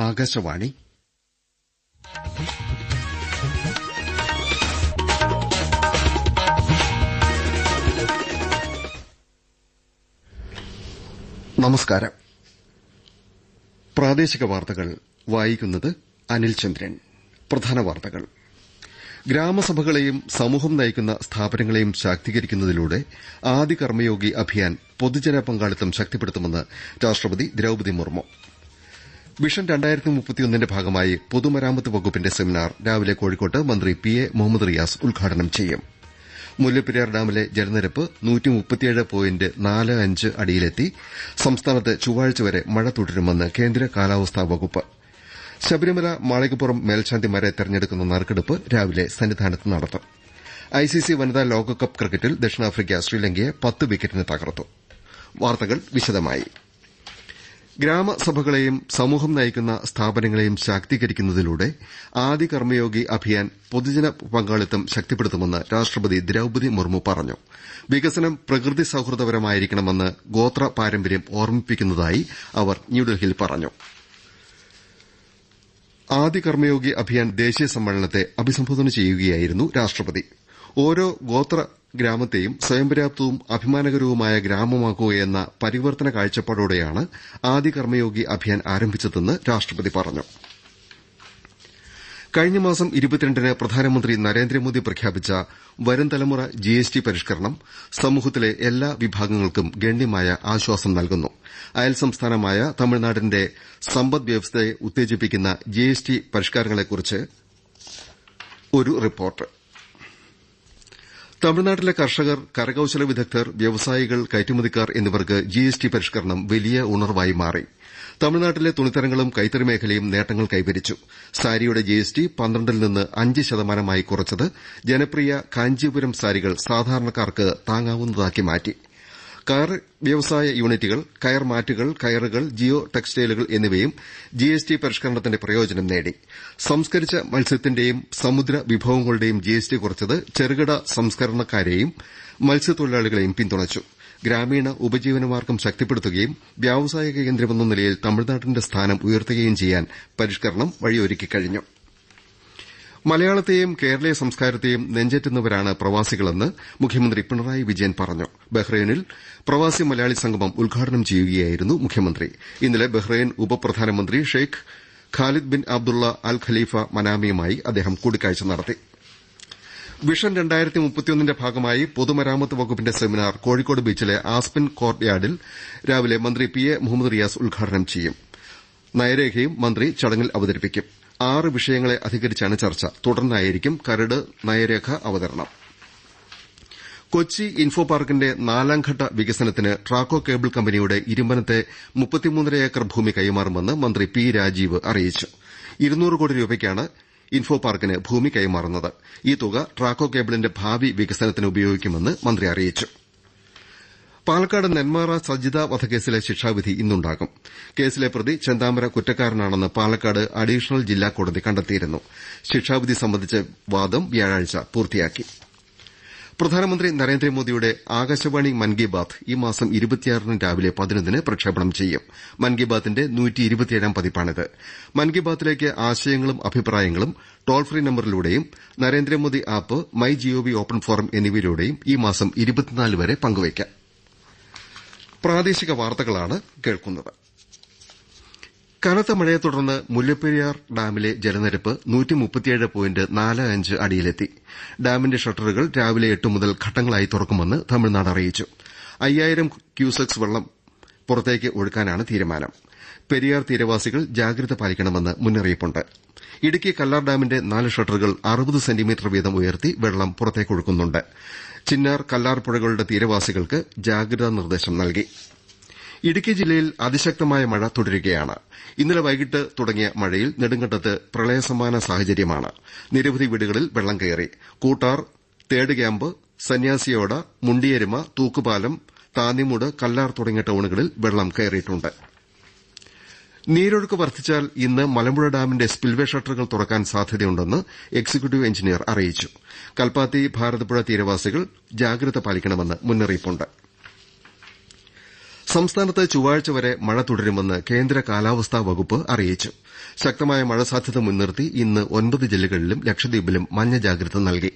ആകാശവാണി. നമസ്കാരം. പ്രാദേശിക വാർത്തകൾ വായിക്കുന്നത് അനിൽ ചന്ദ്രൻ. പ്രധാന വാർത്തകൾ. ഗ്രാമസഭകളെയും സമൂഹം നയിക്കുന്ന സ്ഥാപനങ്ങളെയും ശാക്തീകരിക്കുന്നതിലൂടെ ആദ്യ കർമ്മയോഗി അഭിയാൻ പൊതുജന പങ്കാളിത്തം ശക്തിപ്പെടുത്തുമെന്ന് രാഷ്ട്രപതി ദ്രൌപതി മുർമു. വിഷൻ മുപ്പത്തിയൊന്നിന്റെ ഭാഗമായി പൊതുമരാമത്ത് വകുപ്പിന്റെ സെമിനാർ രാവിലെ കോഴിക്കോട്ട് മന്ത്രി പി എ മുഹമ്മദ് റിയാസ് ഉദ്ഘാടനം ചെയ്യും. മുല്ലപ്പെരിയാർ ഡാമിലെ ജലനിരപ്പ് അടിയിലെത്തി. സംസ്ഥാനത്ത് ചൊവ്വാഴ്ച വരെ മഴ തുടരുമെന്ന് കേന്ദ്ര കാലാവസ്ഥാ വകുപ്പ്. ശബരിമല മാളികപ്പുറം മേൽശാന്തിമാരെ തെരഞ്ഞെടുക്കുന്ന നറുക്കെടുപ്പ് രാവിലെ സന്നിധാനത്ത് നടത്തും. ഐസിസി വനിതാ ലോകകപ്പ് ക്രിക്കറ്റിൽ ദക്ഷിണാഫ്രിക്ക ശ്രീലങ്കയെ പത്ത് വിക്കറ്റിന് തകർത്തു. വാർത്തകൾ വിശദമായി. ഗ്രാമസഭകളെയും സമൂഹം നയിക്കുന്ന സ്ഥാപനങ്ങളെയും ശാക്തീകരിക്കുന്നതിലൂടെ ആദി കർമ്മയോഗി അഭിയാൻ പൊതുജന പങ്കാളിത്തം ശക്തിപ്പെടുത്തുമെന്ന് രാഷ്ട്രപതി ദ്രൌപതി മുർമു പറഞ്ഞു. വികസനം പ്രകൃതി സൌഹൃദപരമായിരിക്കണമെന്ന് ഗോത്ര പാരമ്പര്യം ഓർമ്മിപ്പിക്കുന്നതായി അവർ ന്യൂഡൽഹിയിൽ പറഞ്ഞു. ആദി കർമ്മയോഗി അഭിയാൻ ദേശീയ സമ്മേളനത്തെ അഭിസംബോധന ചെയ്യുകയായിരുന്നു രാഷ്ട്രപതി. ഓരോ ഗോത്ര ഗ്രാമത്തെയും സ്വയംപര്യാപ്തവും അഭിമാനകരവുമായ ഗ്രാമമാക്കുകയെന്ന പരിവർത്തന കാഴ്ചപ്പാടോടെയാണ് ആദ്യ കർമ്മയോഗി അഭിയാൻ ആരംഭിച്ചതെന്ന് രാഷ്ട്രപതി പറഞ്ഞു. കഴിഞ്ഞ മാസം ഇരുപത്തിരണ്ടിന് പ്രധാനമന്ത്രി നരേന്ദ്രമോദി പ്രഖ്യാപിച്ച വരും തലമുറ ജിഎസ്ടി പരിഷ്കരണം സമൂഹത്തിലെ എല്ലാ വിഭാഗങ്ങൾക്കും ഗണ്യമായ ആശ്വാസം നൽകുന്നു. അയൽ സംസ്ഥാനമായ തമിഴ്നാടിന്റെ സമ്പദ് വ്യവസ്ഥയെ ഉത്തേജിപ്പിക്കുന്ന ജിഎസ്ടി പരിഷ്കാരങ്ങളെക്കുറിച്ച് ഒരു റിപ്പോർട്ട്. തമിഴ്നാട്ടിലെ കർഷകർ കരകൌശല വിദഗ്ധർ വ്യവസായികൾ കയറ്റുമതിക്കാർ എന്നിവർക്ക് ജിഎസ്ടി പരിഷ്കരണം വലിയ ഉണർവായി മാറി. തമിഴ്നാട്ടിലെ തുണിത്തരങ്ങളും കൈത്തറി മേഖലയും നേട്ടങ്ങൾ കൈവരിച്ചു. സാരിയുടെ ജിഎസ്ടി പന്ത്രണ്ടിൽ നിന്ന് അഞ്ച് ശതമാനമായി കുറച്ചത് ജനപ്രിയ കാഞ്ചീപുരം സാരികൾ സാധാരണക്കാർക്ക് താങ്ങാവുന്നതാക്കി മാറ്റി. കയർ വ്യവസായ യൂണിറ്റുകൾ കയർ മാറ്റുകൾ കയറുകൾ ജിയോ ടെക്സ്റ്റൈലുകൾ എന്നിവയും ജിഎസ്ടി പരിഷ്കരണത്തിന്റെ പ്രയോജനം നേടി. സംസ്കരിച്ച മത്സ്യത്തിന്റെയും സമുദ്ര വിഭവങ്ങളുടെയും ജിഎസ്ടി കുറച്ചത് ചെറുകിട സംസ്കരണക്കാരെയും മത്സ്യത്തൊഴിലാളികളെയും പിന്തുണച്ചു. ഗ്രാമീണ ഉപജീവനമാർഗം ശക്തിപ്പെടുത്തുകയും വ്യാവസായിക കേന്ദ്രമെന്ന നിലയിൽ തമിഴ്നാടിന്റെ സ്ഥാനം ഉയർത്തുകയും ചെയ്യാൻ പരിഷ്കരണം വഴിയൊരുക്കിക്കഴിഞ്ഞു മലയാളത്തെയും കേരളീയ സംസ്കാരത്തെയും നെഞ്ചേറ്റുന്നവരാണ് പ്രവാസികളെന്ന് മുഖ്യമന്ത്രി പിണറായി വിജയൻ പറഞ്ഞു. ബഹ്റൈനിൽ പ്രവാസി മലയാളി സംഗമം ഉദ്ഘാടനം ചെയ്യുകയായിരുന്നു മുഖ്യമന്ത്രി. ഇന്നലെ ബഹ്റൈൻ ഉപപ്രധാനമന്ത്രി Sheikh Khalid bin Abdullah Al Khalifa മനാമിയുമായി അദ്ദേഹം കൂടിക്കാഴ്ച നടത്തി. വിഷൻ രണ്ടായിരത്തി മുപ്പത്തിയൊന്നിന്റെ ഭാഗമായി പൊതുമരാമത്ത് വകുപ്പിന്റെ സെമിനാർ കോഴിക്കോട് ബീച്ചിലെ ആസ്പിൻ കോർട്ട്യാർഡിൽ രാവിലെ മന്ത്രി പി എ മുഹമ്മദ് റിയാസ് ഉദ്ഘാടനം ചെയ്യും. നയരേഖയും മന്ത്രി ചടങ്ങിൽ അവതരിപ്പിക്കും. ആറ് വിഷയങ്ങളെ അധികരിച്ചാണ് ചർച്ച. തുടർന്നായിരിക്കും കരട് നയരേഖ അവതരണം. കൊച്ചി ഇൻഫോ പാർക്കിന്റെ നാലാംഘട്ട വികസനത്തിന് ട്രാക്കോ കേബിൾ കമ്പനിയുടെ ഇരുമ്പനത്തെ മുപ്പത്തിമൂന്നര ഏക്കർ ഭൂമി കൈമാറുമെന്ന് മന്ത്രി പി രാജീവ് അറിയിച്ചു. ഇരുന്നൂറ് കോടി രൂപയ്ക്കാണ് ഇൻഫോ പാർക്കിന് ഭൂമി കൈമാറുന്നത്. ഈ തുക ട്രാക്കോ കേബിളിന്റെ ഭാവി വികസനത്തിന് ഉപയോഗിക്കുമെന്ന് മന്ത്രി അറിയിച്ചു. പാലക്കാട് നെന്മാറ സജിത വധക്കേസിലെ ശിക്ഷാവിധി ഇന്നുണ്ടാകും. കേസിലെ പ്രതി ചെന്താമര കുറ്റക്കാരനാണെന്ന് പാലക്കാട് അഡീഷണൽ ജില്ലാ കോടതി കണ്ടെത്തിയിരുന്നു. ശിക്ഷാവിധി സംബന്ധിച്ച വാദം വ്യാഴാഴ്ച പൂർത്തിയാക്കി. പ്രധാനമന്ത്രി നരേന്ദ്രമോദിയുടെ ആകാശവാണി മൻ കി ബാത് ഈ മാസം ഇരുപത്തിയാറിന് രാവിലെ പതിനൊന്നിന് പ്രക്ഷേപണം ചെയ്യും. മൻ കി ബാത്തിന്റെ പതിപ്പാണിത്. മൻ കി ബാത്തിലേക്ക് ആശയങ്ങളും അഭിപ്രായങ്ങളും toll free നമ്പറിലൂടെയും Narendra Modi app My GOV open forum എന്നിവയിലൂടെയും ഈ മാസം വരെ പങ്കുവയ്ക്കാം. കനത്ത മഴയെ തുടർന്ന് മുല്ലപ്പെരിയാർ ഡാമിലെ ജലനിരപ്പ് അടിയിലെത്തി. ഡാമിന്റെ ഷട്ടറുകൾ രാവിലെ എട്ട് മുതൽ ഘട്ടങ്ങളായി തുറക്കുമെന്ന് തമിഴ്നാട് അറിയിച്ചു. അയ്യായിരം ക്യൂസെക്സ് വെള്ളം പുറത്തേക്ക് ഒഴുക്കാനാണ് തീരുമാനം. പെരിയാർ തീരവാസികൾ ജാഗ്രത പാലിക്കണമെന്ന് മുന്നറിയിപ്പുണ്ട്. ഇടുക്കി കല്ലാർ ഡാമിന്റെ നാല് ഷട്ടറുകൾ അറുപത് സെന്റിമീറ്റർ വീതം ഉയർത്തി വെള്ളം പുറത്തേക്കൊഴുക്കുന്നുണ്ട് ചിന്നാർ കല്ലാർ പുഴകളുടെ തീരവാസികൾക്ക് ജാഗ്രതാ നിർദ്ദേശം നൽകി. ഇടുക്കി ജില്ലയിൽ അതിശക്തമായ മഴ തുടരുകയാണ്. ഇന്നലെ വൈകിട്ട് തുടങ്ങിയ മഴയിൽ നെടുങ്കണ്ടത്ത് പ്രളയസമാന സാഹചര്യമാണ്. നിരവധി വീടുകളിൽ വെള്ളം കയറി. കൂട്ടാർ തേട് ക്യാമ്പ് സന്യാസിയോട മുണ്ടിയരുമ തൂക്കുപാലം താന്നിമൂട് കല്ലാർ തുടങ്ങിയ ടൌണുകളിൽ വെള്ളം നീരൊഴുക്ക് വർദ്ധിച്ചാൽ ഇന്ന് മലമ്പുഴ ഡാമിന്റെ സ്പിൽവേ ഷട്ടറുകൾ തുറക്കാൻ സാധ്യതയുണ്ടെന്ന് എക്സിക്യൂട്ടീവ് എഞ്ചിനീയർ അറിയിച്ചു. കൽപ്പാത്തി ഭാരതപ്പുഴ തീരവാസികൾ ജാഗ്രത പാലിക്കണമെന്ന് മുന്നറിയിപ്പുണ്ട്. സംസ്ഥാനത്ത് ചൊവ്വാഴ്ച വരെ മഴ തുടരുമെന്ന് കേന്ദ്ര കാലാവസ്ഥാ വകുപ്പ് അറിയിച്ചു. ശക്തമായ മഴ സാധ്യത മുൻനിർത്തി ഇന്ന് ഒൻപത് ജില്ലകളിലും ലക്ഷദ്വീപിലും മഞ്ഞ ജാഗ്രത നൽകി.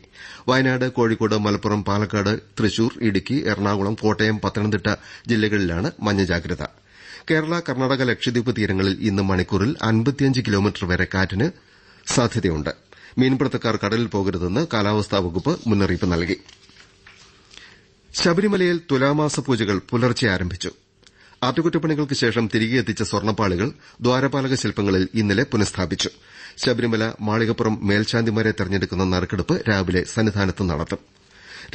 വയനാട് കോഴിക്കോട് മലപ്പുറം പാലക്കാട് തൃശൂർ ഇടുക്കി എറണാകുളം കോട്ടയം പത്തനംതിട്ട ജില്ലകളിലാണ് മഞ്ഞ ജാഗ്രത. കേരള കർണാടക ലക്ഷദ്വീപ് തീരങ്ങളിൽ ഇന്ന് മണിക്കൂറിൽ അൻപത്തിയഞ്ച് കിലോമീറ്റർ വരെ കാറ്റിന് സാധ്യതയുണ്ട്. മീൻപിടുത്തക്കാർ കടലിൽ പോകരുതെന്ന് കാലാവസ്ഥാ വകുപ്പ് മുന്നറിയിപ്പ് നൽകി. ശബരിമലയിൽ തുലാമാസ പൂജകൾ പുലർച്ചെ ആരംഭിച്ചു. അറ്റകുറ്റപ്പണികൾക്ക് ശേഷം തിരികെ എത്തിച്ച സ്വർണപ്പാളികൾ ദ്വാരപാലക ശില്പങ്ങളിൽ ഇന്നലെ പുനഃസ്ഥാപിച്ചു. ശബരിമല മാളികപ്പുറം മേൽശാന്തിമാരെ തെരഞ്ഞെടുക്കുന്ന നറുക്കെടുപ്പ് രാവിലെ സന്നിധാനത്ത് നടത്തും.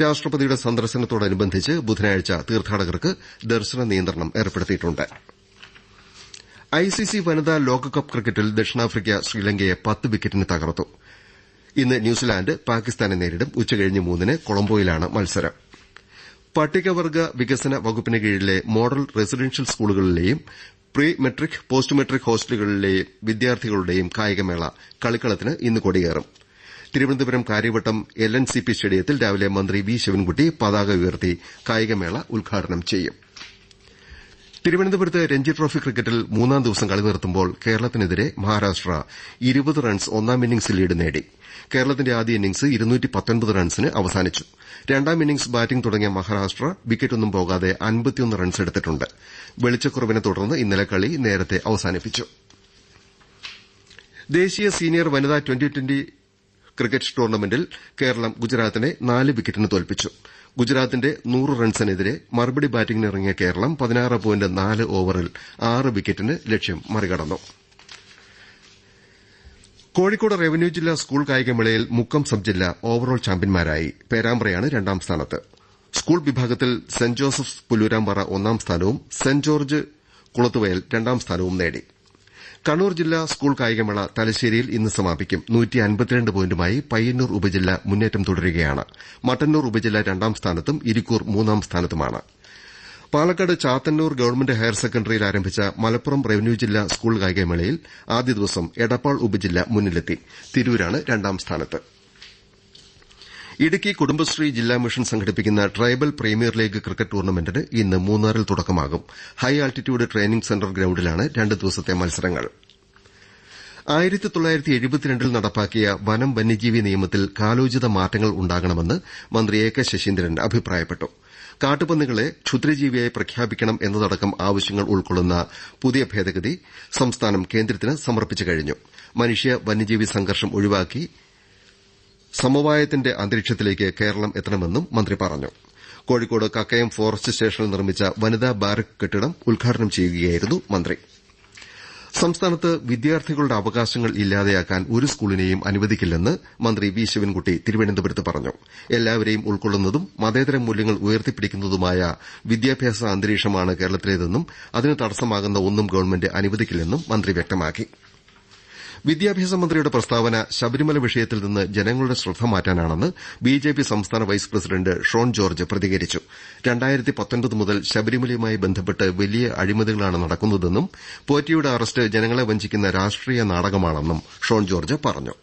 രാഷ്ട്രപതിയുടെ സന്ദർശനത്തോടനുബന്ധിച്ച് ബുധനാഴ്ച തീർത്ഥാടകർക്ക് ദർശന നിയന്ത്രണം ഏർപ്പെടുത്തിയിട്ടുണ്ട്. ഐസിസി വനിതാ ലോകകപ്പ് ക്രിക്കറ്റിൽ ദക്ഷിണാഫ്രിക്ക ശ്രീലങ്കയെ പത്ത് വിക്കറ്റിന് തകർത്തു. ഇന്ന് ന്യൂസിലാന്റ് പാകിസ്ഥാനെ നേരിടും. ഉച്ചകഴിഞ്ഞ് മൂന്നിന് കൊളംബോയിലാണ് മത്സരം. പട്ടികവർഗ വികസന വകുപ്പിന് കീഴിലെ മോഡൽ റെസിഡൻഷ്യൽ സ്കൂളുകളിലെയും പ്രീ മെട്രിക് പോസ്റ്റ് മെട്രിക് ഹോസ്റ്റലുകളിലെയും വിദ്യാർത്ഥികളുടെയും കായികമേള കളിക്കളത്തിന് ഇന്ന് കൊടിയേറും. Thiruvananthapuram Karyavattom L N C P സ്റ്റേഡിയത്തിൽ രാവിലെ മന്ത്രി വി ശിവൻകുട്ടി പതാക ഉയർത്തി കായികമേള ഉദ്ഘാടനം ചെയ്യും. തിരുവനന്തപുരത്ത് രഞ്ജി ട്രോഫി ക്രിക്കറ്റിൽ മൂന്നാം ദിവസം കളി നിർത്തുമ്പോൾ കേരളത്തിനെതിരെ മഹാരാഷ്ട്ര ഇരുപത് റൺസ് ഒന്നാം ഇന്നിംഗ്സ് ലീഡ് നേടി. കേരളത്തിന്റെ ആദ്യ ഇന്നിംഗ്സ് റൺസിന് അവസാനിച്ചു. രണ്ടാം ഇന്നിംഗ്സ് ബാറ്റിംഗ് തുടങ്ങിയ മഹാരാഷ്ട്ര വിക്കറ്റൊന്നും പോകാതെ റൺസ് എടുത്തിട്ടുണ്ട്. വെളിച്ചക്കുറവിനെ തുടർന്ന് ഇന്നലെ കളി നേരത്തെ അവസാനിപ്പിച്ചു. ദേശീയ സീനിയർ വനിതാ ട്വന്റി ട്വന്റി ക്രിക്കറ്റ് ടൂർണമെന്റിൽ കേരളം ഗുജറാത്തിനെ നാല് വിക്കറ്റിന് തോൽപ്പിച്ചു. ഗുജറാത്തിന്റെ നൂറ് റൺസിനെതിരെ മറുപടി ബാറ്റിംഗിനിറങ്ങിയ കേരളം പതിനാറ് പോയിന്റ് നാല് ഓവറിൽ ആറ് വിക്കറ്റിന് ലക്ഷ്യം മറികടന്നു. കോഴിക്കോട് റവന്യൂ ജില്ലാ സ്കൂൾ കായികമേളയിൽ മുക്കം സബ് ജില്ല ഓവറോൾ ചാമ്പ്യൻമാരായി പേരാമ്പ്രയാണ് രണ്ടാം സ്ഥാനത്ത്. സ്കൂൾ വിഭാഗത്തിൽ സെന്റ് ജോസഫ്സ് പുല്ലൂരാമ്പാറ ഒന്നാം സ്ഥാനവും സെന്റ് ജോർജ് കുളത്തുവയൽ രണ്ടാം സ്ഥാനവും നേടി. കണ്ണൂർ ജില്ലാ സ്കൂൾ കായികമേള തലശ്ശേരിയിൽ ഇന്ന് സമാപിക്കും. പോയിന്റുമായി പയ്യന്നൂർ ഉപജില്ല മുന്നേറ്റം തുടരുകയാണ്. മട്ടന്നൂർ ഉപജില്ല രണ്ടാം സ്ഥാനത്തും ഇരിക്കൂർ മൂന്നാം സ്ഥാനത്തുമാണ്. പാലക്കാട് ചാത്തന്നൂർ ഗവൺമെന്റ് ഹയർ സെക്കൻഡറിയിൽ ആരംഭിച്ച മലപ്പുറം റവന്യൂ ജില്ലാ സ്കൂൾ കായികമേളയിൽ ആദ്യ ദിവസം എടപ്പാൾ ഉപജില്ല മുന്നിലെത്തി. തിരൂരാണ് രണ്ടാം സ്ഥാനത്ത്. ഇടുക്കി കുടുംബശ്രീ ജില്ലാ മിഷൻ സംഘടിപ്പിക്കുന്ന ട്രൈബൽ പ്രീമിയർ ലീഗ് ക്രിക്കറ്റ് ടൂർണമെന്റിന് ഇന്ന് മൂന്നാറിൽ തുടക്കമാകും. ഹൈ ആൾട്ടിറ്റ്യൂഡ് ട്രെയിനിംഗ് സെന്റർ ഗ്രൌണ്ടിലാണ് രണ്ട് ദിവസത്തെ മത്സരങ്ങൾ. നടപ്പാക്കിയ വനം വന്യജീവി നിയമത്തിൽ കാലോചിത മാറ്റങ്ങൾ ഉണ്ടാകണമെന്ന് മന്ത്രി എ കെ ശശീന്ദ്രൻ അഭിപ്രായപ്പെട്ടു. കാട്ടുപന്നികളെ ക്ഷുദ്രജീവിയായി പ്രഖ്യാപിക്കണം എന്നതടക്കം ആവശ്യങ്ങൾ ഉൾക്കൊള്ളുന്ന പുതിയ ഭേദഗതി സംസ്ഥാനം കേന്ദ്രത്തിന് സമർപ്പിച്ചു കഴിഞ്ഞു. മനുഷ്യ വന്യജീവി സംഘർഷം ഒഴിവാക്കി സമവായത്തിന്റെ അന്തരീക്ഷത്തിലേക്ക് കേരളം എത്തണമെന്നും മന്ത്രി പറഞ്ഞു. കോഴിക്കോട് കക്കയം ഫോറസ്റ്റ് സ്റ്റേഷനിൽ നിർമ്മിച്ച വനിതാ ബാരക് കെട്ടിടം ഉദ്ഘാടനം ചെയ്യുകയായിരുന്നു മന്ത്രി. സംസ്ഥാനത്ത് വിദ്യാർത്ഥികളുടെ അവകാശങ്ങൾ ഇല്ലാതെയാക്കാൻ ഒരു സ്കൂളിനെയും അനുവദിക്കില്ലെന്ന് മന്ത്രി വി ശിവൻകുട്ടി തിരുവനന്തപുരത്ത് പറഞ്ഞു. എല്ലാവരെയും ഉൾക്കൊള്ളുന്നതും മതേതര മൂല്യങ്ങൾ ഉയർത്തിപ്പിടിക്കുന്നതുമായ വിദ്യാഭ്യാസ അന്തരീക്ഷമാണ് കേരളത്തിലേതെന്നും അതിന് തടസ്സമാകുന്ന ഒന്നും ഗവൺമെന്റ് അനുവദിക്കില്ലെന്നും മന്ത്രി വ്യക്തമാക്കി. വിദ്യാഭ്യാസ മന്ത്രിയുടെ പ്രസ്താവന ശബരിമല വിഷയത്തിൽ നിന്ന് ജനങ്ങളുടെ ശ്രദ്ധ മാറ്റാനാണെന്ന് ബിജെപി സംസ്ഥാന വൈസ് പ്രസിഡന്റ് ഷോൺ ജോർജ് പ്രതികരിച്ചു. മുതൽ ശബരിമലയുമായി ബന്ധപ്പെട്ട് വലിയ അഴിമതികളാണ് നടക്കുന്നതെന്നും പോറ്റിയുടെ അറസ്റ്റ് ജനങ്ങളെ വഞ്ചിക്കുന്ന രാഷ്ട്രീയ നാടകമാണെന്നും ഷോൺ ജോർജ് പറഞ്ഞു.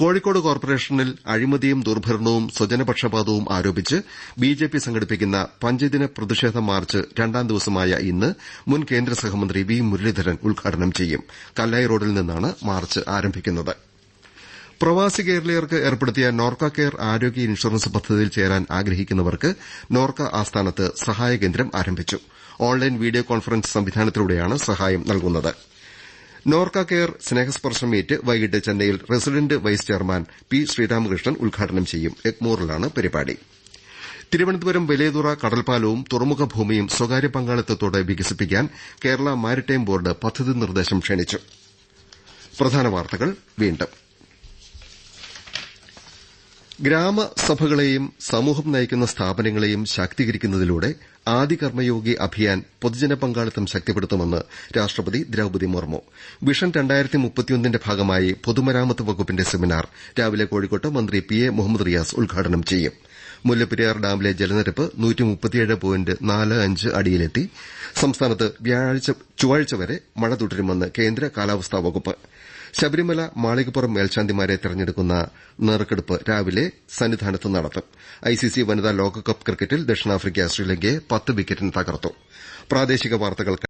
കോഴിക്കോട് കോർപ്പറേഷനിൽ അഴിമതിയും ദുർഭരണവും സ്വജനപക്ഷപാതവും ആരോപിച്ച് ബിജെപി സംഘടിപ്പിക്കുന്ന പഞ്ചദിന പ്രതിഷേധ മാർച്ച് രണ്ടാം ദിവസമായ ഇന്ന് മുൻ കേന്ദ്ര സഹമന്ത്രി വി മുരളീധരൻ ഉദ്ഘാടനം ചെയ്യും. കല്ലായി റോഡിൽ നിന്നാണ് മാർച്ച് ആരംഭിക്കുന്നത്. പ്രവാസി കേരളീയർക്ക് ഏർപ്പെടുത്തിയ നോർക്ക കെയർ ആരോഗ്യ ഇൻഷുറൻസ് പദ്ധതിയിൽ ചേരാൻ ആഗ്രഹിക്കുന്നവർക്ക് നോർക്ക ആസ്ഥാനത്ത് സഹായ കേന്ദ്രം ആരംഭിച്ചു. ഓൺലൈൻ വീഡിയോ കോൺഫറൻസ് സംവിധാനത്തിലൂടെയാണ് സഹായം നൽകുന്നത്. നോർക്ക കെയർ സ്നേഹസ്പർശം മീറ്റ് വൈകിട്ട് ചെന്നൈയിൽ resident vice chairman P Sreeramakrishnan ഉദ്ഘാടനം ചെയ്യും. എഗ്മോറിലാണ് പരിപാടി. തിരുവനന്തപുരം വലിയതുറ കടൽപ്പാലവും തുറമുഖ ഭൂമിയും സ്വകാര്യ പങ്കാളിത്തത്തോടെ വികസിപ്പിക്കാൻ കേരള മാരിടൈം ബോർഡ് പദ്ധതി നിർദ്ദേശം ക്ഷണിച്ചു. ഗ്രാമസഭകളെയും സമൂഹം നയിക്കുന്ന സ്ഥാപനങ്ങളെയും ശാക്തീകരിക്കുന്നതിലൂടെ ആദി കർമ്മയോഗി അഭിയാൻ പൊതുജന പങ്കാളിത്തം ശക്തിപ്പെടുത്തുമെന്ന് രാഷ്ട്രപതി ദ്രൌപതി മുർമു. വിഷൻ ന്റെ ഭാഗമായി പൊതുമരാമത്ത് വകുപ്പിന്റെ സെമിനാർ രാവിലെ കോഴിക്കോട്ട് മന്ത്രി പി എ മുഹമ്മദ് റിയാസ് ഉദ്ഘാടനം ചെയ്യും. മുല്ലപ്പെരിയാർ ഡാമിലെ ജലനിരപ്പ് അടിയിലെത്തി. സംസ്ഥാനത്ത് ചൊവ്വാഴ്ച വരെ മഴ തുടരുമെന്ന് കേന്ദ്ര കാലാവസ്ഥാ വകുപ്പ്. ശബരിമല മാളികപ്പുറം മേൽശാന്തിമാരെ തെരഞ്ഞെടുക്കുന്ന നറുക്കെടുപ്പ് രാവിലെ സന്നിധാനത്ത് നടത്തും. ഐസിസി വനിതാ ലോകകപ്പ് ക്രിക്കറ്റിൽ ദക്ഷിണാഫ്രിക്ക ശ്രീലങ്കയെ പത്ത് വിക്കറ്റിന് തകർത്തു.